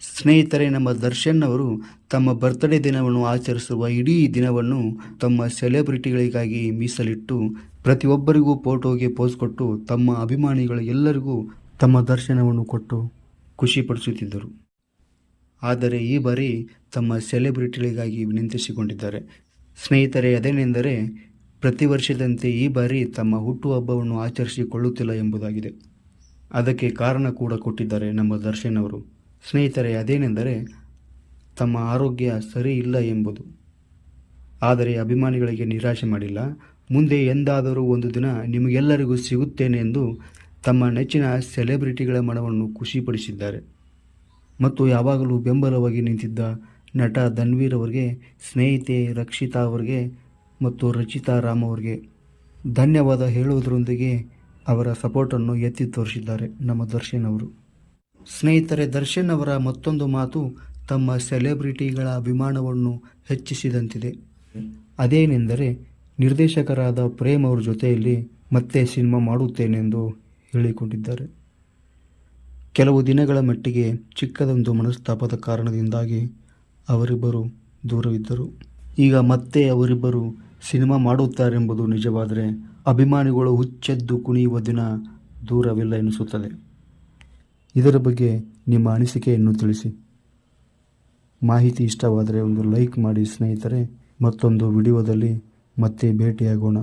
ಸ್ನೇಹಿತರೆ, ನಮ್ಮ ದರ್ಶನ್ ಅವರು ತಮ್ಮ ಬರ್ತ್ಡೇ ದಿನವನ್ನು ಆಚರಿಸುವ ಇಡೀ ದಿನವನ್ನು ತಮ್ಮ ಸೆಲೆಬ್ರಿಟಿಗಳಿಗಾಗಿ ಮೀಸಲಿಟ್ಟು ಪ್ರತಿಯೊಬ್ಬರಿಗೂ ಫೋಟೋಗೆ ಪೋಸ್ ಕೊಟ್ಟು ತಮ್ಮ ಅಭಿಮಾನಿಗಳು ಎಲ್ಲರಿಗೂ ತಮ್ಮ ದರ್ಶನವನ್ನು ಕೊಟ್ಟು ಖುಷಿಪಡಿಸುತ್ತಿದ್ದರು. ಆದರೆ ಈ ಬಾರಿ ತಮ್ಮ ಸೆಲೆಬ್ರಿಟಿಗಳಿಗಾಗಿ ವಿನಂತಿಸಿಕೊಂಡಿದ್ದಾರೆ. ಸ್ನೇಹಿತರೆ, ಅದೇನೆಂದರೆ ಪ್ರತಿ ವರ್ಷದಂತೆ ಈ ಬಾರಿ ತಮ್ಮ ಹುಟ್ಟುಹಬ್ಬವನ್ನು ಆಚರಿಸಿಕೊಳ್ಳುತ್ತಿಲ್ಲ ಎಂಬುದಾಗಿದೆ. ಅದಕ್ಕೆ ಕಾರಣ ಕೂಡ ಕೊಟ್ಟಿದ್ದಾರೆ ನಮ್ಮ ದರ್ಶನ್ ಅವರು. ಸ್ನೇಹಿತರೆ, ಅದೇನೆಂದರೆ ತಮ್ಮ ಆರೋಗ್ಯ ಸರಿ ಇಲ್ಲ ಎಂಬುದು. ಆದರೆ ಅಭಿಮಾನಿಗಳಿಗೆ ನಿರಾಶೆ ಮಾಡಿಲ್ಲ. ಮುಂದೆ ಎಂದಾದರೂ ಒಂದು ದಿನ ನಿಮಗೆಲ್ಲರಿಗೂ ಸಿಗುತ್ತೇನೆ ಎಂದು ತಮ್ಮ ನೆಚ್ಚಿನ ಸೆಲೆಬ್ರಿಟಿಗಳ ಮನವನ್ನು ಖುಷಿಪಡಿಸಿದ್ದಾರೆ. ಮತ್ತು ಯಾವಾಗಲೂ ಬೆಂಬಲವಾಗಿ ನಿಂತಿದ್ದ ನಟ ಧನ್ವೀರ್ ಅವರಿಗೆ, ಸ್ನೇಹಿತೆ ರಕ್ಷಿತಾ ಅವರಿಗೆ ಮತ್ತು ರಚಿತಾ ರಾಮ್ ಅವರಿಗೆ ಧನ್ಯವಾದ ಹೇಳುವುದರೊಂದಿಗೆ ಅವರ ಸಪೋರ್ಟನ್ನು ಎತ್ತಿ ತೋರಿಸಿದ್ದಾರೆ ನಮ್ಮ ದರ್ಶನ್ ಅವರು. ಸ್ನೇಹಿತರೆ, ದರ್ಶನ್ ಅವರ ಮತ್ತೊಂದು ಮಾತು ತಮ್ಮ ಸೆಲೆಬ್ರಿಟಿಗಳ ಅಭಿಮಾನವನ್ನು ಹೆಚ್ಚಿಸಿದಂತಿದೆ. ಅದೇನೆಂದರೆ, ನಿರ್ದೇಶಕರಾದ ಪ್ರೇಮ್ ಅವರ ಜೊತೆಯಲ್ಲಿ ಮತ್ತೆ ಸಿನಿಮಾ ಮಾಡುತ್ತೇನೆಂದು ಹೇಳಿಕೊಂಡಿದ್ದಾರೆ. ಕೆಲವು ದಿನಗಳ ಮಟ್ಟಿಗೆ ಚಿಕ್ಕದೊಂದು ಮನಸ್ತಾಪದ ಕಾರಣದಿಂದಾಗಿ ಅವರಿಬ್ಬರು ದೂರವಿದ್ದರು. ಈಗ ಮತ್ತೆ ಅವರಿಬ್ಬರು ಸಿನಿಮಾ ಮಾಡುತ್ತಾರೆಂಬುದು ನಿಜವಾದರೆ ಅಭಿಮಾನಿಗಳು ಹುಚ್ಚೆದ್ದು ಕುಣಿಯುವ ದಿನ ದೂರವಿಲ್ಲ ಎನಿಸುತ್ತದೆ ಇದರ ಬಗ್ಗೆ ನಿಮ್ಮ ಅನಿಸಿಕೆಯನ್ನು ತಿಳಿಸಿ. ಮಾಹಿತಿ ಇಷ್ಟವಾದರೆ ಒಂದು ಲೈಕ್ ಮಾಡಿ ಸ್ನೇಹಿತರೆ, ಮತ್ತೊಂದು ವಿಡಿಯೋದಲ್ಲಿ ಮತ್ತೆ ಭೇಟಿಯಾಗೋಣ.